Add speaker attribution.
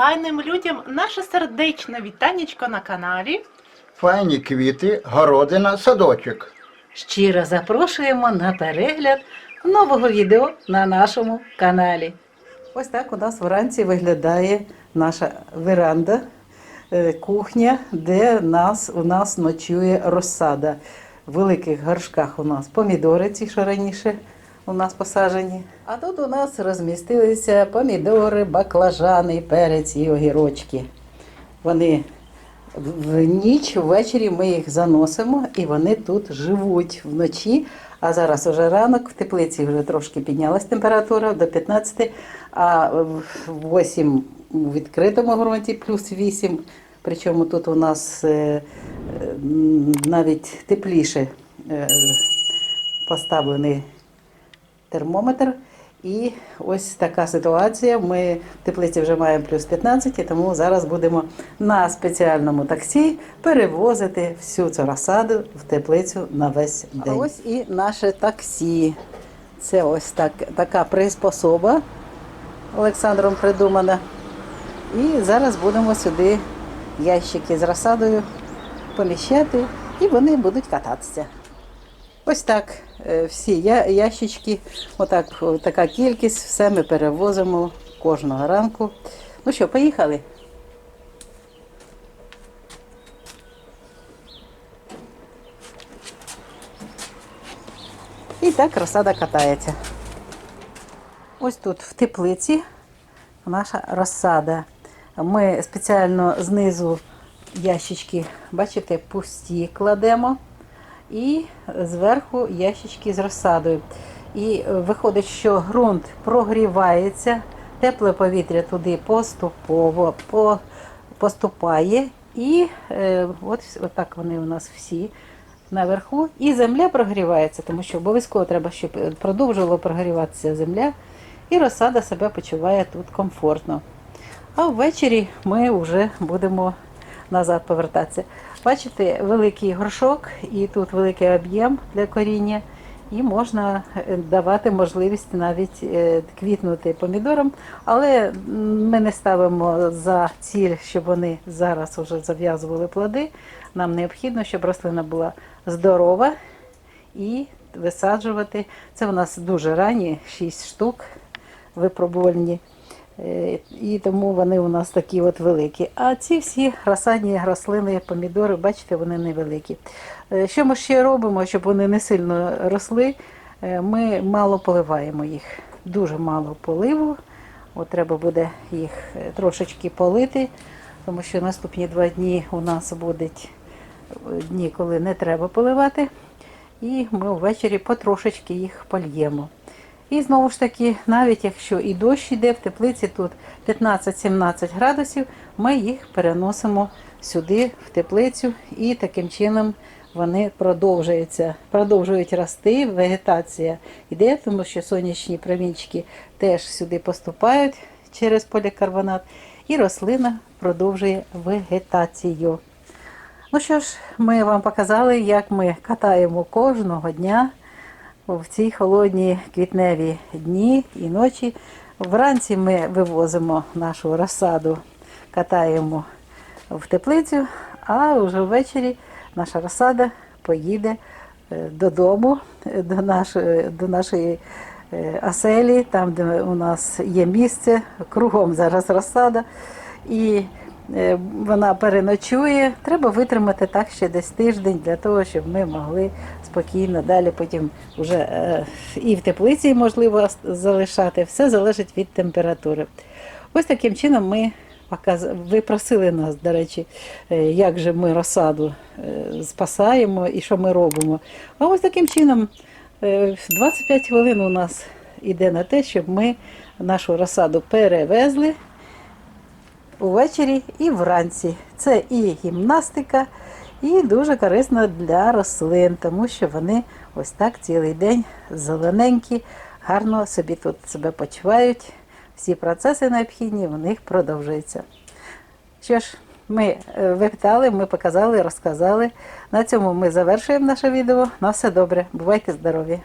Speaker 1: файним людям наше сердечне вітанечко на каналі.
Speaker 2: Файні квіти, городина, садочок.
Speaker 3: Щиро запрошуємо на перегляд нового відео на нашому каналі. Ось так у нас вранці виглядає наша веранда, е, кухня, де нас, у нас ночує розсада. В великих горшках у нас помідори, ці що раніше у нас посаджені. А тут у нас розмістилися помідори, баклажани, перець і огірочки. Вони в ніч ввечері ми їх заносимо і вони тут живуть вночі. А зараз уже ранок, в теплиці вже трошки піднялась температура до 15, а в 8 у відкритому ґрунті плюс 8. Причому тут у нас е, навіть тепліше е, поставлений термометр. І ось така ситуація. Ми в теплиці вже маємо плюс 15, і тому зараз будемо на спеціальному таксі перевозити всю цю розсаду в теплицю на весь день. А ось і наше таксі. Це ось так, така приспособа Олександром придумана. І зараз будемо сюди ящики з розсадою поміщати, і вони будуть кататися. Ось так е, всі ящички, отак, така кількість, все ми перевозимо кожного ранку. Ну що, поїхали? І так розсада катається. Ось тут в теплиці наша розсада. Ми спеціально знизу ящички, бачите, пусті кладемо і зверху ящички з розсадою. І виходить, що ґрунт прогрівається, тепле повітря туди поступово по- поступає. І е, от, от так вони у нас всі наверху. І земля прогрівається, тому що обов'язково треба, щоб продовжувала прогріватися земля, і розсада себе почуває тут комфортно. А ввечері ми вже будемо назад повертатися. Бачите, великий горшок, і тут великий об'єм для коріння, і можна е, давати можливість навіть е, квітнути помідорам, але ми не ставимо за ціль, щоб вони зараз вже зав'язували плоди. Нам необхідно, щоб рослина була здорова і висаджувати. Це у нас дуже ранні, 6 штук випробувальні. Е, І тому вони у нас такі от великі. А ці всі розсадні рослини, помідори, бачите, вони невеликі. Е, Що ми ще робимо, щоб вони не сильно росли? Е, Ми мало поливаємо їх. Дуже мало поливу. От треба буде їх трошечки полити, тому що наступні два дні у нас будуть дні, коли не треба поливати. І ми ввечері потрошечки їх польємо. І знову ж таки, навіть якщо і дощ йде в теплиці, тут 15-17 градусів, ми їх переносимо сюди, в теплицю, і таким чином вони продовжуються, продовжують рости, вегетація йде, тому що сонячні промінчики теж сюди поступають через полікарбонат, і рослина продовжує вегетацію. Ну що ж, ми вам показали, як ми катаємо кожного дня в ці холодні квітневі дні і ночі. Вранці ми вивозимо нашу розсаду, катаємо в теплицю, а вже ввечері наша розсада поїде е, додому, е, до нашої, до нашої е, оселі, там, де у нас є місце, кругом зараз розсада. І е, вона переночує. Треба витримати так ще десь тиждень для того, щоб ми могли спокійно далі потім вже е, і в теплиці можливо залишати. Все залежить від температури. Ось таким чином ми ви просили нас, до речі, е, як же ми розсаду е, спасаємо і що ми робимо. А ось таким чином е, 25 хвилин у нас іде на те, щоб ми нашу розсаду перевезли увечері і вранці. Це і гімнастика, і дуже корисно для рослин, тому що вони ось так цілий день зелененькі, гарно собі тут себе почувають. Всі процеси необхідні в них продовжуються. Що ж, ми е, випитали, ми показали, розказали. На цьому ми завершуємо наше відео. На все добре. Бувайте здорові!